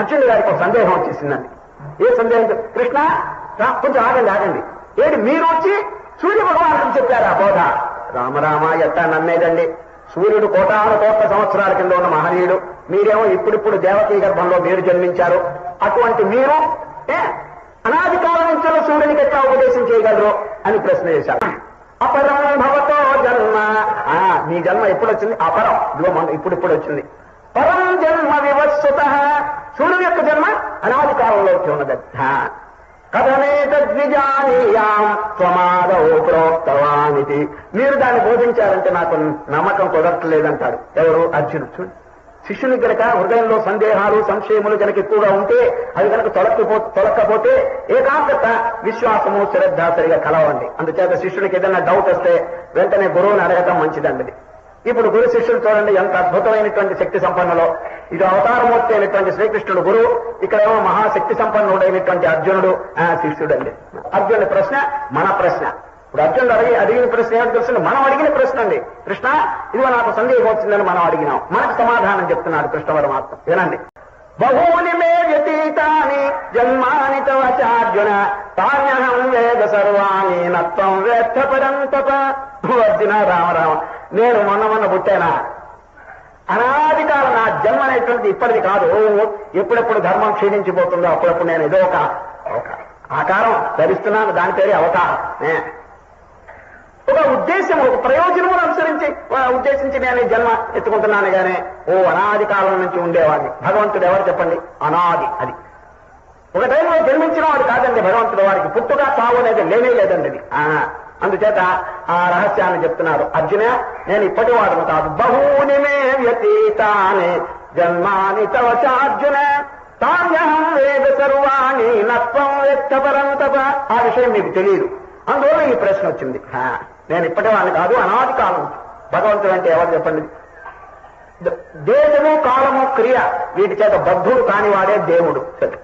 అర్జునుడి గారికి ఒక సందేహం వచ్చేసిందండి. ఏ సందేహం కృష్ణ కొంచెం ఆగండి ఆగండి. ఏంటి మీరు వచ్చి సూర్య చెప్పారు చెప్పారా బోధ. రామరామ ఎట్టా నమ్మేదండి. సూర్యుడు కోటాను కోట్ల సంవత్సరాల కింద ఉన్న మహనీయుడు. మీరేమో ఇప్పుడిప్పుడు దేవతీ గర్భంలో మీరు జన్మించారు. అటువంటి మీరు ఏ అనాది కాలం నుంచి సూర్యునికి ఎట్లా ఉపదేశం చేయగలరు అని ప్రశ్న చేశారు. అపరం భవతో జన్మ. ఆ, మీ జన్మ ఎప్పుడు వచ్చింది అపరం. ఇదిగో మొన్న వచ్చింది పరం జన్మ వివస్సుత సూర్యుడు యొక్క జన్మ అనాది కాలంలో వచ్చి కథమే తద్విజానీయాం మీరు దాన్ని బోధించారంటే నాకు నమ్మకం కుదరట్లేదంటాడు ఎవరు? అర్జునుడు. చూడు. శిష్యుని గనక హృదయంలో సందేహాలు సంశయములు గనక ఎక్కువగా ఉంటే అవి గనక తొలకపో తొలక్కపోతే ఏకాగ్రత విశ్వాసము శ్రద్ధ సరిగా కలవండి. అందుచేత శిష్యునికి ఏదైనా డౌట్ వస్తే వెంటనే గురువుని అడగటం మంచిదండి. ఇప్పుడు గురు శిష్యులు చూడండి ఎంత అద్భుతమైనటువంటి శక్తి సంపన్నులో. ఇది అవతారమూర్తి అయినటువంటి శ్రీకృష్ణుడు గురువు ఇక్కడేమో మహాశక్తి సంపన్నుడైనటువంటి అర్జునుడు. ఆ శిష్యుడండి అర్జునుడి ప్రశ్న మన ప్రశ్న. ఇప్పుడు అర్జునుడు అడిగి అడిగిన ప్రశ్న ఏమిటి తెలుసు మనం అడిగిన ప్రశ్న అండి. కృష్ణ ఇదిగో నాకు సందేహం వచ్చిందని మనం అడిగినాం. మనకు సమాధానం చెప్తున్నాడు కృష్ణ పరమాత్మ. వినండి. బహూని మే వ్యతీతాని జన్మాని తవచార్జున తాన్యహం వేద సర్వాణి నత్వం వేత్త పరంతప. అర్జున రామరామ నేను మొన్న మొన్న పుట్టానా? అనాది కాలం నా జన్మ అనేటువంటిది ఇప్పటిది కాదు. ఎప్పుడెప్పుడు ధర్మం క్షీణించిపోతుందో అప్పుడప్పుడు నేను ఏదో ఒక ఆకారం ధరిస్తున్నాను దాని పేరే అవతారం. ఒక ఉద్దేశం ఒక ప్రయోజనమును అనుసరించి ఉద్దేశించి నేను జన్మ ఎత్తుకుంటున్నాను గానే ఓ అనాది కాలం నుంచి ఉండేవాడిని. భగవంతుడు ఎవరు చెప్పండి? అనాది అది. ఒక టైంలో జన్మించిన వాడు కాదండి భగవంతుడు వారికి పుట్టుక చావు అనేది లేనే లేదండి అది. ఆ, అందుచేత ఆ రహస్యాన్ని చెప్తున్నారు. అర్జున నేను ఇప్పటి వాడును కాదు. బహూని తాని జన్మాని తవ చార్జున. తాన్యహం వేద సర్వాణి నత్వం వ్యక్తపరంతప ఆ విషయం మీకు తెలియదు. అందువల్ల ఈ ప్రశ్న వచ్చింది. ఆ, నేను ఇప్పటి వాడిని కాదు అనాది కాలం. భగవంతుడు అంటే ఎవరు చెప్పండి? దేశము కాలము క్రియ. వీటి చేత బద్ధుడు కానివాడే దేవుడు. సరే